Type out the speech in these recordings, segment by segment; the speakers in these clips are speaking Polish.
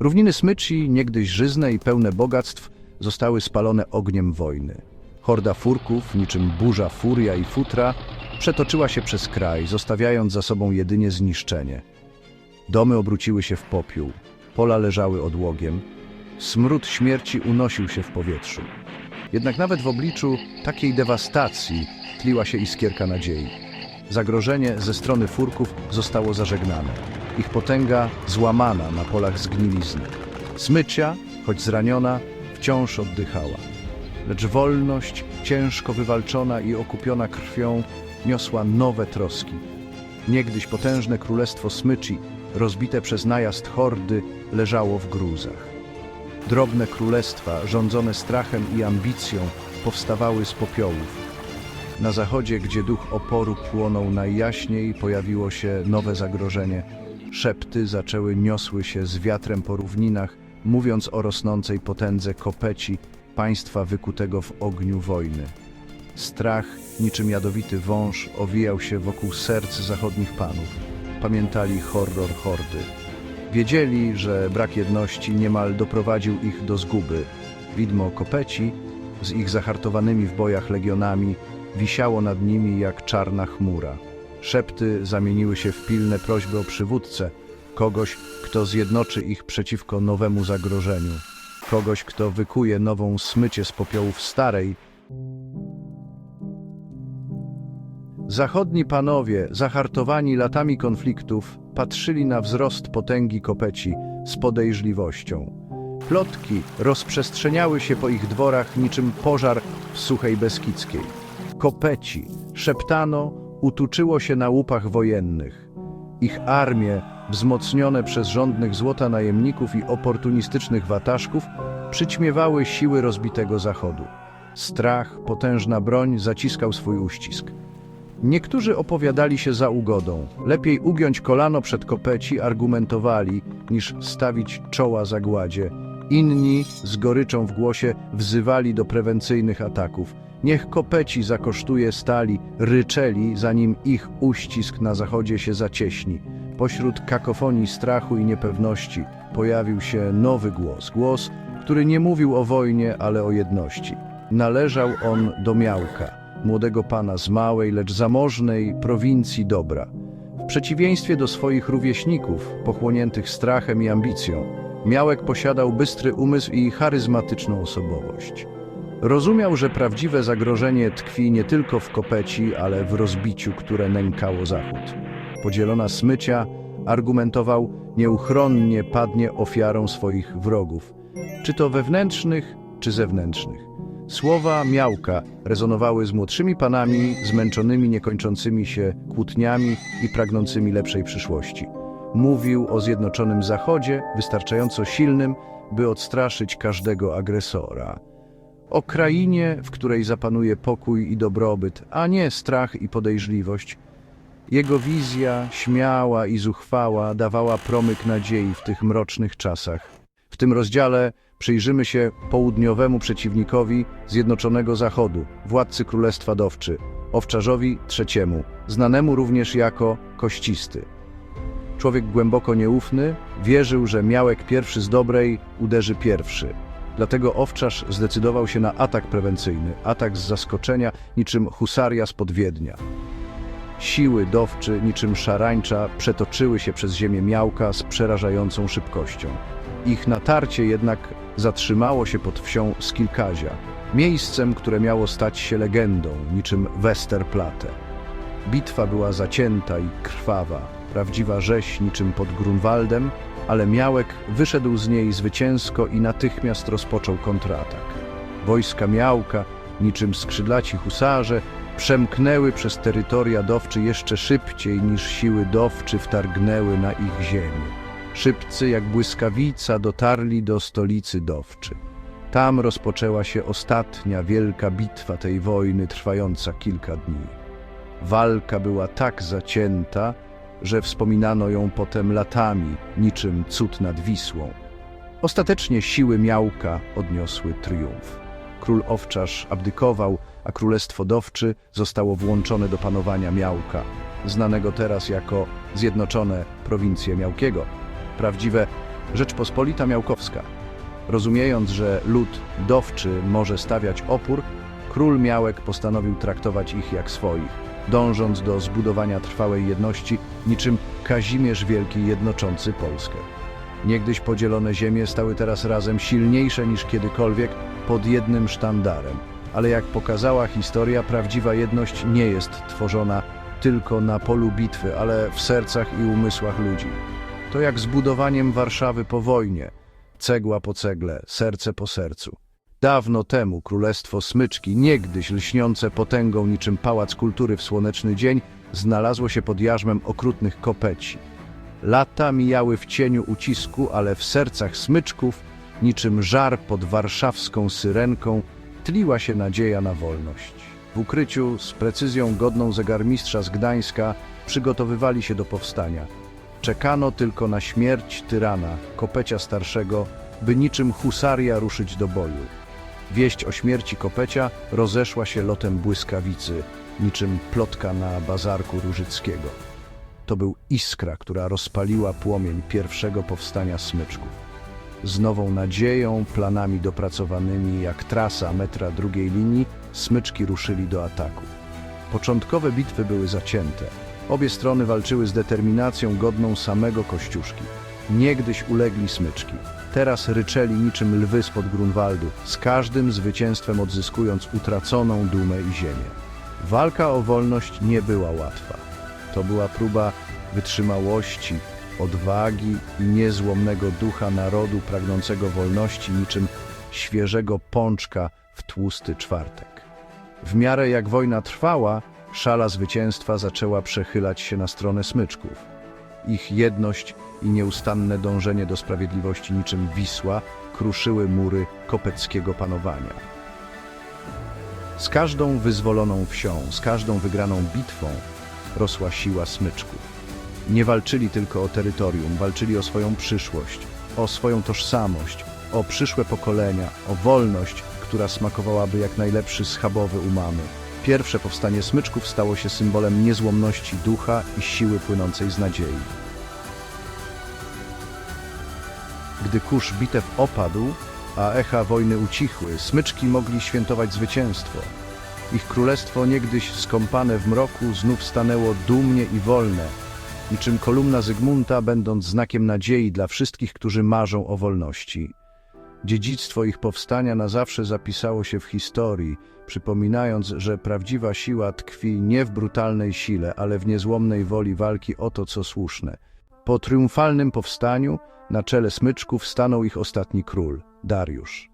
Równiny smyczy, niegdyś żyzne i pełne bogactw, zostały spalone ogniem wojny. Horda furków, niczym burza furia i futra, przetoczyła się przez kraj, zostawiając za sobą jedynie zniszczenie. Domy obróciły się w popiół, pola leżały odłogiem, smród śmierci unosił się w powietrzu. Jednak nawet w obliczu takiej dewastacji tliła się iskierka nadziei. Zagrożenie ze strony furków zostało zażegnane. Ich potęga złamana na polach zgnilizny. Smycia, choć zraniona, wciąż oddychała. Lecz wolność, ciężko wywalczona i okupiona krwią, niosła nowe troski. Niegdyś potężne królestwo Smyczy, rozbite przez najazd hordy, leżało w gruzach. Drobne królestwa, rządzone strachem i ambicją, powstawały z popiołów. Na zachodzie, gdzie duch oporu płonął najjaśniej, pojawiło się nowe zagrożenie. Szepty zaczęły niosły się z wiatrem po równinach, mówiąc o rosnącej potędze kopeci, państwa wykutego w ogniu wojny. Strach, niczym jadowity wąż, owijał się wokół serc zachodnich panów. Pamiętali horror hordy. Wiedzieli, że brak jedności niemal doprowadził ich do zguby. Widmo kopeci, z ich zahartowanymi w bojach legionami, wisiało nad nimi jak czarna chmura. Szepty zamieniły się w pilne prośby o przywódcę, kogoś, kto zjednoczy ich przeciwko nowemu zagrożeniu, kogoś, kto wykuje nową smycie z popiołów starej. Zachodni panowie, zahartowani latami konfliktów, patrzyli na wzrost potęgi kopeci z podejrzliwością. Plotki rozprzestrzeniały się po ich dworach niczym pożar w Suchej Beskidzkiej. Kopeci, szeptano, utuczyło się na łupach wojennych. Ich armie, wzmocnione przez rządnych złota najemników i oportunistycznych wataszków, przyćmiewały siły rozbitego Zachodu. Strach, potężna broń zaciskał swój uścisk. Niektórzy opowiadali się za ugodą. Lepiej ugiąć kolano przed kopeci argumentowali, niż stawić czoła zagładzie. Inni, z goryczą w głosie, wzywali do prewencyjnych ataków. Niech kopeci zakosztuje stali, ryczeli, zanim ich uścisk na zachodzie się zacieśni. Pośród kakofonii strachu i niepewności pojawił się nowy głos. Głos, który nie mówił o wojnie, ale o jedności. Należał on do Miałka, młodego pana z małej, lecz zamożnej prowincji dobra. W przeciwieństwie do swoich rówieśników, pochłoniętych strachem i ambicją, Miałek posiadał bystry umysł i charyzmatyczną osobowość. Rozumiał, że prawdziwe zagrożenie tkwi nie tylko w kopeci, ale w rozbiciu, które nękało Zachód. Podzielona smycia, argumentował, nieuchronnie padnie ofiarą swoich wrogów, czy to wewnętrznych, czy zewnętrznych. Słowa Miałka rezonowały z młodszymi panami, zmęczonymi niekończącymi się kłótniami i pragnącymi lepszej przyszłości. Mówił o zjednoczonym Zachodzie, wystarczająco silnym, by odstraszyć każdego agresora. O krainie, w której zapanuje pokój i dobrobyt, a nie strach i podejrzliwość. Jego wizja, śmiała i zuchwała, dawała promyk nadziei w tych mrocznych czasach. W tym rozdziale przyjrzymy się południowemu przeciwnikowi Zjednoczonego Zachodu, władcy Królestwa Dowczy, Owczarzowi III, znanemu również jako Kościsty. Człowiek głęboko nieufny wierzył, że Miałek pierwszy z dobrej uderzy pierwszy. Dlatego Owczarz zdecydował się na atak prewencyjny, atak z zaskoczenia niczym husaria spod Wiednia. Siły dowczy niczym szarańcza przetoczyły się przez ziemię Miałka z przerażającą szybkością. Ich natarcie jednak zatrzymało się pod wsią Skilkazia, miejscem, które miało stać się legendą, niczym Westerplatte. Bitwa była zacięta i krwawa, prawdziwa rzeź niczym pod Grunwaldem, ale Miałek wyszedł z niej zwycięsko i natychmiast rozpoczął kontratak. Wojska Miałka, niczym skrzydlaci husarze, przemknęły przez terytoria Dowczy jeszcze szybciej niż siły Dowczy wtargnęły na ich ziemię. Szybcy jak błyskawica dotarli do stolicy Dowczy. Tam rozpoczęła się ostatnia wielka bitwa tej wojny, trwająca kilka dni. Walka była tak zacięta, że wspominano ją potem latami, niczym cud nad Wisłą. Ostatecznie siły Miałka odniosły triumf. Król Owczarz abdykował, a Królestwo Dowczy zostało włączone do panowania Miałka, znanego teraz jako Zjednoczone Prowincje Miałkiego. Prawdziwe Rzeczpospolita Miałkowska. Rozumiejąc, że lud dowczy może stawiać opór, król Miałek postanowił traktować ich jak swoich, dążąc do zbudowania trwałej jedności, niczym Kazimierz Wielki jednoczący Polskę. Niegdyś podzielone ziemie stały teraz razem silniejsze niż kiedykolwiek pod jednym sztandarem. Ale jak pokazała historia, prawdziwa jedność nie jest tworzona tylko na polu bitwy, ale w sercach i umysłach ludzi. To jak z budowaniem Warszawy po wojnie, cegła po cegle, serce po sercu. Dawno temu królestwo Smyczki, niegdyś lśniące potęgą niczym pałac kultury w słoneczny dzień, znalazło się pod jarzmem okrutnych kopeci. Lata mijały w cieniu ucisku, ale w sercach smyczków, niczym żar pod warszawską syrenką, tliła się nadzieja na wolność. W ukryciu, z precyzją godną zegarmistrza z Gdańska, przygotowywali się do powstania. Czekano tylko na śmierć tyrana, Kopecia Starszego, by niczym husaria ruszyć do boju. Wieść o śmierci Kopecia rozeszła się lotem błyskawicy, niczym plotka na bazarku Różyckiego. To był iskra, która rozpaliła płomień pierwszego powstania smyczków. Z nową nadzieją, planami dopracowanymi jak trasa metra drugiej linii, smyczki ruszyli do ataku. Początkowe bitwy były zacięte. Obie strony walczyły z determinacją godną samego Kościuszki. Niegdyś ulegli smyczki. Teraz ryczeli niczym lwy spod Grunwaldu, z każdym zwycięstwem odzyskując utraconą dumę i ziemię. Walka o wolność nie była łatwa. To była próba wytrzymałości, odwagi i niezłomnego ducha narodu pragnącego wolności niczym świeżego pączka w tłusty czwartek. W miarę jak wojna trwała, szala zwycięstwa zaczęła przechylać się na stronę smyczków. Ich jedność i nieustanne dążenie do sprawiedliwości niczym Wisła kruszyły mury kopeckiego panowania. Z każdą wyzwoloną wsią, z każdą wygraną bitwą rosła siła smyczków. Nie walczyli tylko o terytorium, walczyli o swoją przyszłość, o swoją tożsamość, o przyszłe pokolenia, o wolność, która smakowałaby jak najlepszy schabowy umamy. Pierwsze powstanie smyczków stało się symbolem niezłomności ducha i siły płynącej z nadziei. Gdy kurz bitew opadł, a echa wojny ucichły, smyczki mogli świętować zwycięstwo. Ich królestwo, niegdyś skąpane w mroku, znów stanęło dumnie i wolne, niczym kolumna Zygmunta, będąc znakiem nadziei dla wszystkich, którzy marzą o wolności. Dziedzictwo ich powstania na zawsze zapisało się w historii, przypominając, że prawdziwa siła tkwi nie w brutalnej sile, ale w niezłomnej woli walki o to, co słuszne. Po triumfalnym powstaniu na czele smyczków stanął ich ostatni król, Dariusz.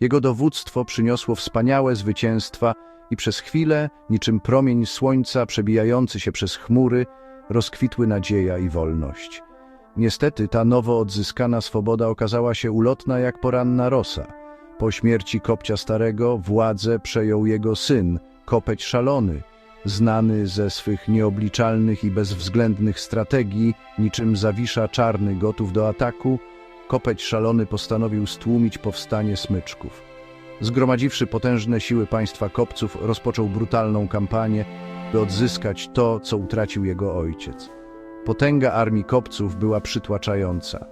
Jego dowództwo przyniosło wspaniałe zwycięstwa i przez chwilę, niczym promień słońca przebijający się przez chmury, rozkwitły nadzieja i wolność. Niestety ta nowo odzyskana swoboda okazała się ulotna jak poranna rosa. Po śmierci Kopcia Starego władzę przejął jego syn, Kopeć Szalony, znany ze swych nieobliczalnych i bezwzględnych strategii, niczym Zawisza Czarny gotów do ataku, Kopeć Szalony postanowił stłumić powstanie smyczków. Zgromadziwszy potężne siły państwa kopców, rozpoczął brutalną kampanię, by odzyskać to, co utracił jego ojciec. Potęga armii kopców była przytłaczająca.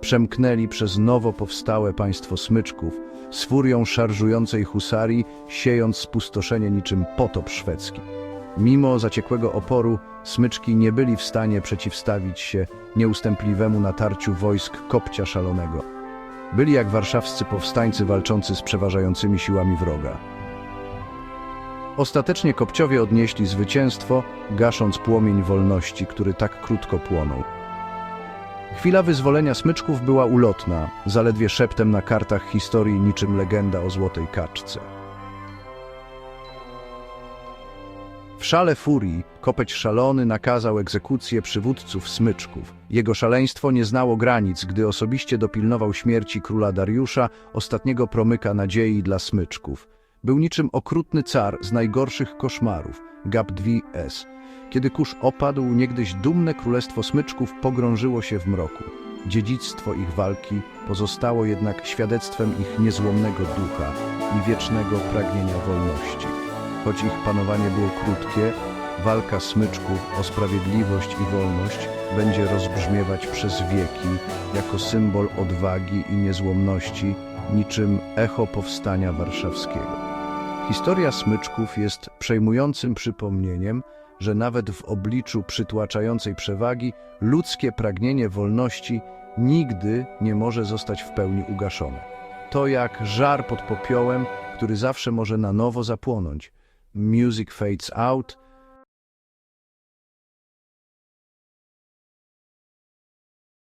Przemknęli przez nowo powstałe państwo smyczków, z furią szarżującej husarii, siejąc spustoszenie niczym potop szwedzki. Mimo zaciekłego oporu, smyczki nie byli w stanie przeciwstawić się nieustępliwemu natarciu wojsk kopcia szalonego. Byli jak warszawscy powstańcy walczący z przeważającymi siłami wroga. Ostatecznie Kopciowie odnieśli zwycięstwo, gasząc płomień wolności, który tak krótko płonął. Chwila wyzwolenia smyczków była ulotna, zaledwie szeptem na kartach historii niczym legenda o złotej kaczce. W szale furii Kopeć Szalony nakazał egzekucję przywódców smyczków. Jego szaleństwo nie znało granic, gdy osobiście dopilnował śmierci króla Dariusza, ostatniego promyka nadziei dla smyczków. Był niczym okrutny car z najgorszych koszmarów, Gap-2S. Kiedy kurz opadł, niegdyś dumne królestwo smyczków pogrążyło się w mroku. Dziedzictwo ich walki pozostało jednak świadectwem ich niezłomnego ducha i wiecznego pragnienia wolności. Choć ich panowanie było krótkie, walka smyczków o sprawiedliwość i wolność będzie rozbrzmiewać przez wieki jako symbol odwagi i niezłomności, niczym echo powstania warszawskiego. Historia smyczków jest przejmującym przypomnieniem, że nawet w obliczu przytłaczającej przewagi ludzkie pragnienie wolności nigdy nie może zostać w pełni ugaszone. To jak żar pod popiołem, który zawsze może na nowo zapłonąć. Music fades out,